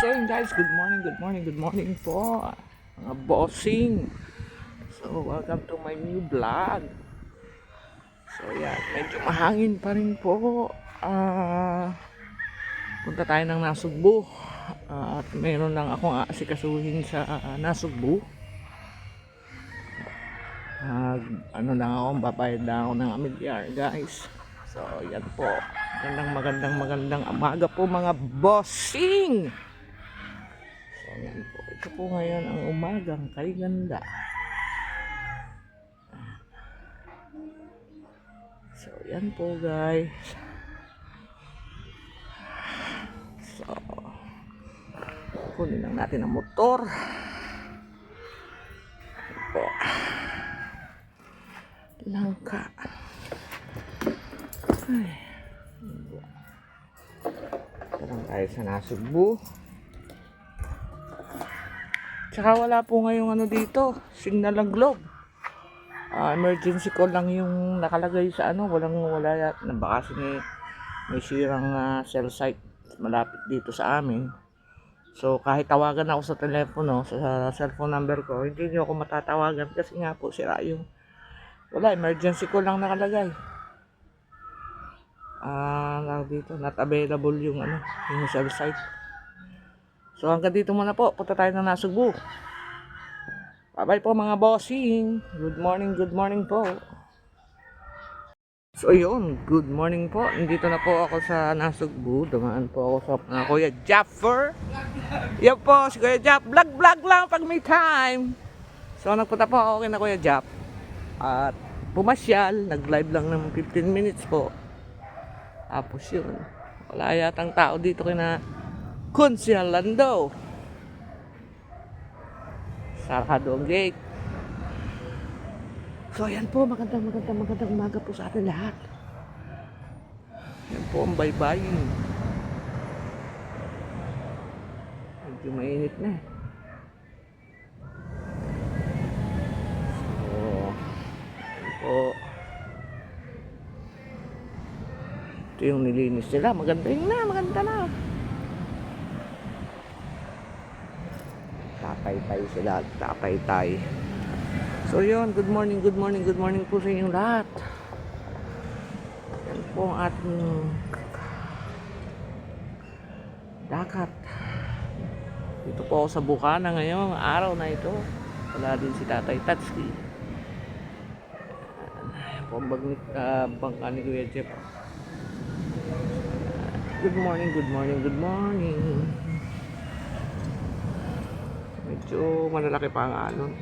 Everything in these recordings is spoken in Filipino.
So yun guys, good morning, good morning, good morning po mga bossing. So welcome to my new vlog. So yan, medyo mahangin pa rin po. Ah, punta tayo ng Nasugbu. Ah, at meron lang akong aasikasuhin sa ah, Nasugbu. Nag, ano lang ako, babayad lang ako ng amilyar guys. So yan po. Magandang magandang magandang amaga po mga bossing. So yan po. Ito po ngayon ang umagang kay ganda. So yan po guys. So kunin lang natin ang motor. Po. Langka. Ay. Parang tayo sa Nasugbu. Tsaka wala po ngayong ano dito, signal ng globe. Ah, emergency call lang yung nakalagay sa ano, walang wala yat baka may, may sirang ah, cell site malapit dito sa amin. So kahit tawagan ako sa telepono, sa, cellphone number ko, hindi niyo ako matatawagan kasi nga po sira yung wala, emergency call lang nakalagay. Ah, uh, dito, not available yung ano, yung cell site. So hanggang dito muna po, punta tayo ng Nasugbu. Bye-bye po mga bossing. Good morning, good morning po. So yun, good morning po. Nandito na po ako sa Nasugbu. Dumaan po ako sa uh, Kuya Jaffer. Yan po, si Kuya Jaff. Vlog, vlog lang pag may time. So nagpunta po ako kay na Kuya Jaff. At pumasyal, nag-live lang ng 15 minutes po. Tapos yun, wala yatang tao dito kina Kunsyal Lando. Sarado ang gate. So ayan po, magandang magandang magandang umaga po sa atin lahat. Yan po ang baybayin. Medyo mainit na eh. Ayan po. Ito yung nilinis nila. Maganda yun na, maganda na. Tatay-tay sila, tatay-tay. So yun, good morning, good morning, good morning po sa inyong lahat. Yan po ang ating dakat. Dito po ako sa Bukana ngayong araw na ito. Wala din si Tatay Tatski. Yan po uh, bangka ni Kuya Jeff. Good morning, good morning, good morning. Medyo malalaki pa ang alon.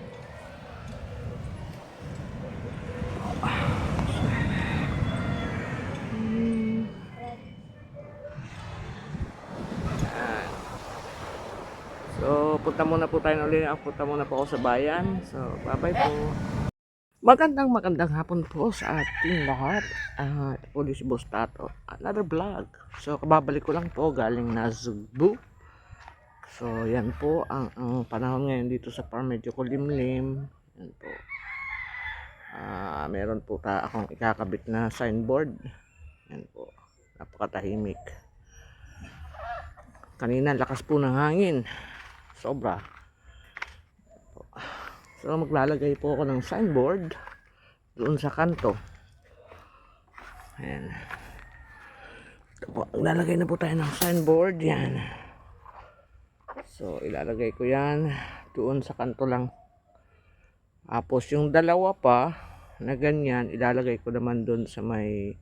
So, punta muna po tayo ulit. Punta muna po ako sa bayan. So, bye-bye po. Magandang magandang hapon po sa ating lahat. Uh, po si Boss Tato. Another vlog. So, kababalik ko lang po galing na Zugbu. So, yan po ang, ang panahon ngayon dito sa farm medyo kulimlim. Yan po. Ah, meron po ta akong ikakabit na signboard. Yan po. Napakatahimik. Kanina lakas po ng hangin. Sobra. So maglalagay po ako ng signboard doon sa kanto. Ayan. Ito po, maglalagay na po tayo ng signboard. Yan. So, ilalagay ko yan doon sa kanto lang. Tapos, yung dalawa pa na ganyan, ilalagay ko naman doon sa may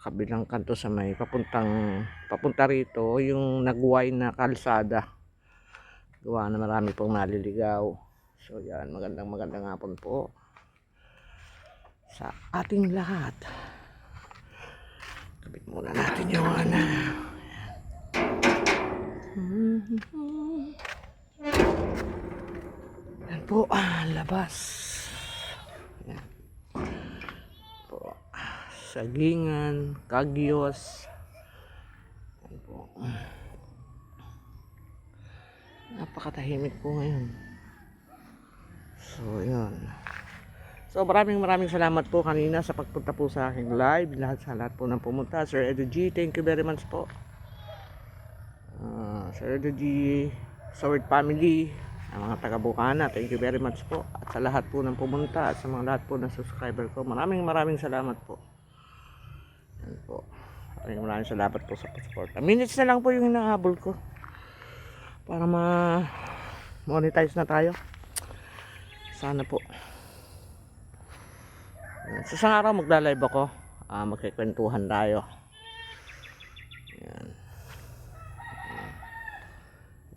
kabilang kanto sa may papuntang papunta rito yung nagway na kalsada. Gawa na marami pong naliligaw. So yan. Magandang magandang hapon po sa ating lahat. Kabit muna natin yung ano yan po ah, labas. Yan. Po sagingan kagyos. Yan po. Napakatahimik po ngayon. So yun. So maraming maraming salamat po kanina sa pagpunta po sa aking live. Lahat sa lahat po ng pumunta. Sir Edu G thank you very much po Sir G, Sword Family, ang mga taga Bukana, thank you very much po. At sa lahat po ng pumunta at sa mga lahat po ng subscriber ko, maraming maraming salamat po. Yan po. Maraming maraming salamat po sa support. Minutes na lang po yung hinahabol ko. Para ma monetize na tayo. Sana po. Sa isang araw magla-live ako. Ah, magkikwentuhan tayo. Yan.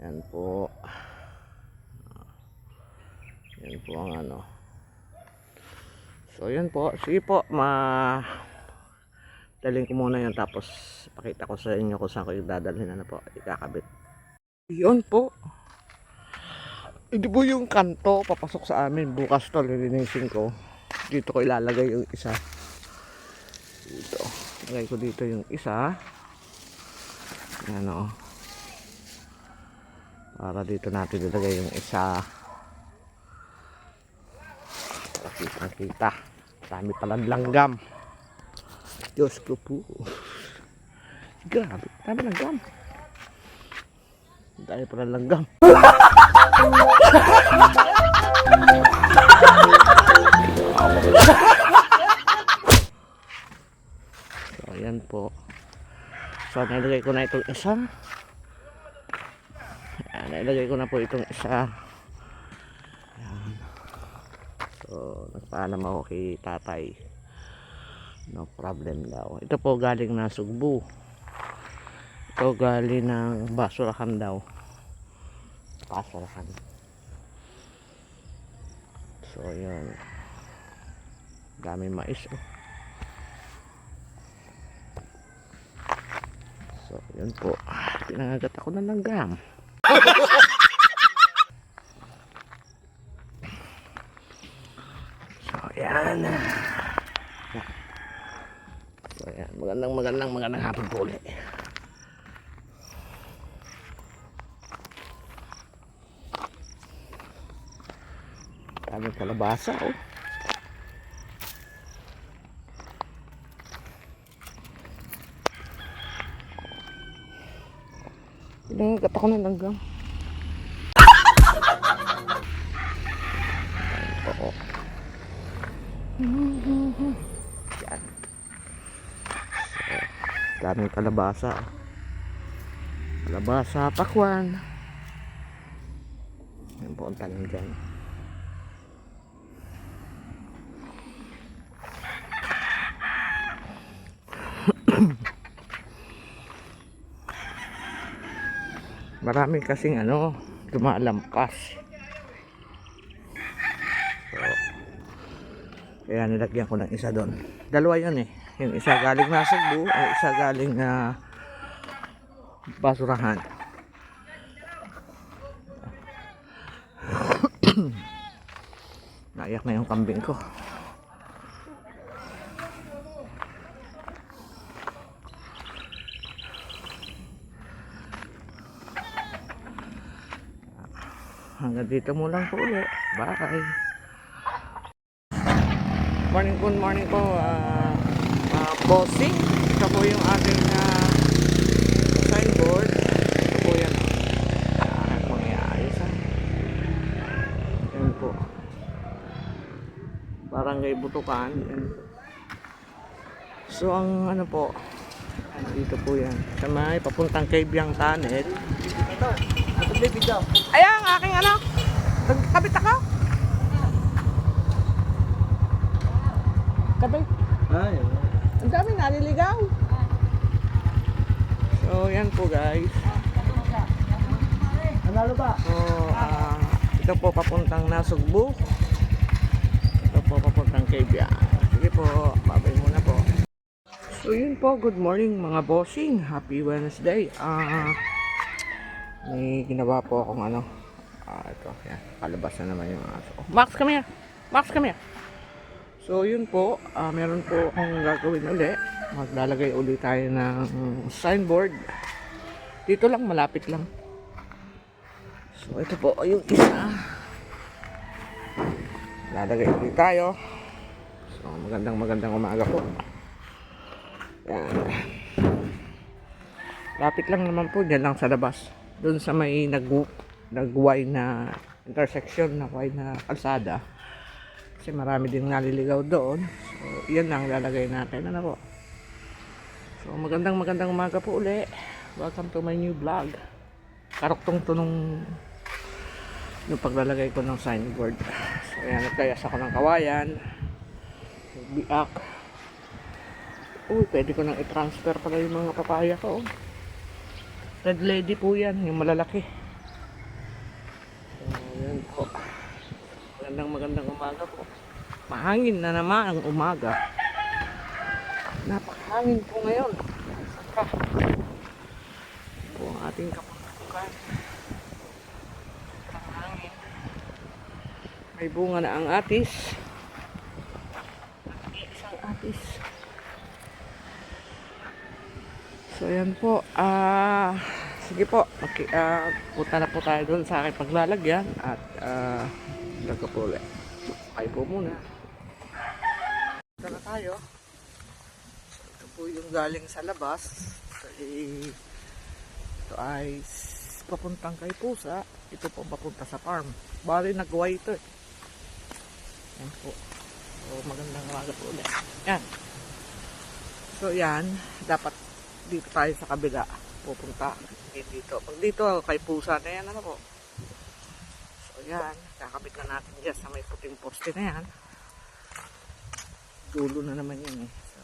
Yan po. Yan po ano. So yan po. Sige po. Ma daling ko muna yan tapos pakita ko sa inyo kung saan ko yung dadalhin ano po ikakabit. Yun po. Hindi po yung kanto papasok sa amin. Bukas to lilinisin ko. Dito ko ilalagay yung isa. Dito. Lagay ko dito yung isa. Yan o para dito natin ilagay yung isa para kita dami palang langgam Diyos ko po grabe dami langgam dami palang langgam So, ayan po. So, nilagay ko na itong isa. Ayan, ko na po itong isa. Ayan. So, nagpaalam ako kay tatay. No problem daw. Ito po galing na Sugbu. Ito galing ng Basurahan daw. Basurahan. So, yun. Dami mais, oh. So, yun po. Pinangagat ako ng langgam. yan. So, yan. Magandang, magandang, magandang hapon po ulit. Daming kalabasa, oh. Pinangagat ako ng langgam. Oo. Yan. So, daming kalabasa. Kalabasa, pakwan. Yan po ang tanim dyan. Marami kasing ano, lumalampas. Kaya nilagyan ko ng isa doon. Dalawa yun eh. Yung isa galing na Cebu, yung isa galing na basurahan. Naiyak na yung kambing ko. Hanggang dito mo lang po ulit. Bye. Morning, good morning po. ah ah, bossing. Ito po yung ating ah, signboard. Ito po yan. Ah, kung iayos ah. Yan po. Barangay Butukan. Yan po. So, ang ano po, ano dito po yan. Sa may papuntang kay Biang Tunnel. Ayan, ang aking ano. Nagkabit ako. Kabit. Ay, Ang dami naliligaw. So, yan po guys. nanalo ba? So, ah, ito po papuntang Nasugbu. Ito po papuntang Kebia. Sige po, babay muna po. So, yun po. Good morning mga bossing. Happy Wednesday. Ah, may ginawa po akong ano. Ah, ito. Yan. Kalabas na naman yung aso. Max, come here. Max, come here. So, yun po. ah, meron po akong gagawin uli. Maglalagay uli tayo ng signboard. Dito lang, malapit lang. So, ito po yung isa. Lalagay ulit tayo. So, magandang magandang umaga po. Yan. Lapit lang naman po, dyan lang sa labas. doon sa may nag nagway na intersection na wide na kalsada. Kasi marami din naliligaw doon. So, yan lang lalagay natin. Ano po? So, magandang magandang umaga po uli. Welcome to my new vlog. Karuktong to nung yung paglalagay ko ng signboard. So, ayan, nagkayas ako ng kawayan. Biak. Uy, pwede ko nang i-transfer pala yung mga papaya ko. Red lady po yan, yung malalaki. So, yan po. Magandang magandang umaga po. Mahangin na naman ang umaga. Napakahangin po ngayon. Saka po ang ating kapuntukan. Ang hangin. May bunga na ang atis. Isang atis. So, ayan po. Ah, sige po. Maki, ah, punta na po tayo doon sa aking paglalagyan. At, uh, ulit. Ay po muna. Punta na tayo. Ito po yung galing sa labas. Ito ay papuntang kay Pusa. Ito po papunta sa farm. Bali, nagawa ito eh. Yan po. So, magandang umaga po ulit. Yan. So, yan. Dapat dito tayo sa kabila pupunta eh, dito pag dito kay pusa na yan ano po so yan kakabit na natin dyan sa may puting poste na yan. Dulo na naman yan eh. So,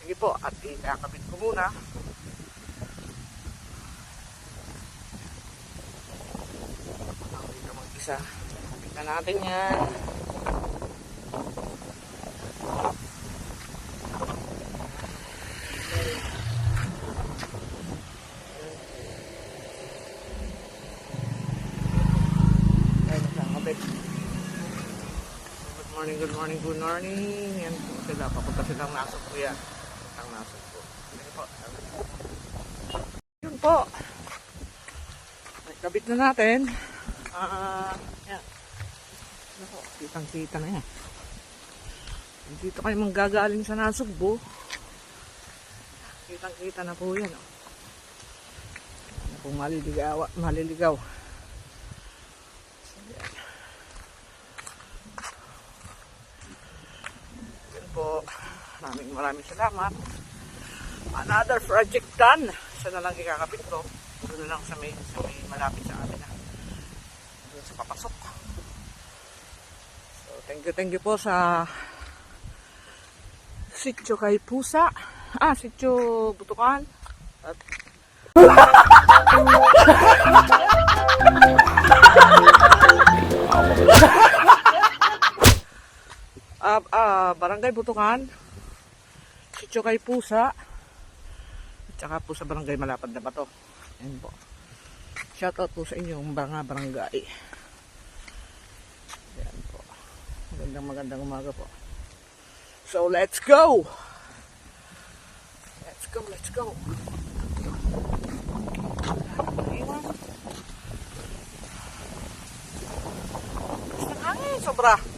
sige po at ikakabit ko muna. Ako dito mag-isa. Kabit na natin yan Ay, nakakabit. Good morning, good morning, good morning. Yan po sila. Papunta silang nasok po yan. Ang nasok po. Yan po. Kabit na natin. Ah, yan. Nako, kitang-kita na yan. Dito kayo manggagaling sa nasugbo. Kitang-kita na po yan. Oh. Ano po maliligaw. maliligaw. Po. Maraming maraming salamat. Another project done. Isa na lang ikakabit ko. Doon na lang sa may, sa may malapit sa amin. ah. Doon sa papasok. So, thank you, thank you po sa sityo kay Pusa. Ah, sityo Butukan. At ah, ah, Barangay Butukan. Sityo kay Pusa. At saka sa Barangay Malapad na Bato. Ayan po. Shoutout po sa inyong mga barangay. Ayan po. Magandang magandang umaga po. So let's go! Let's go, let's go. Iwan. Basta hangin, sobra.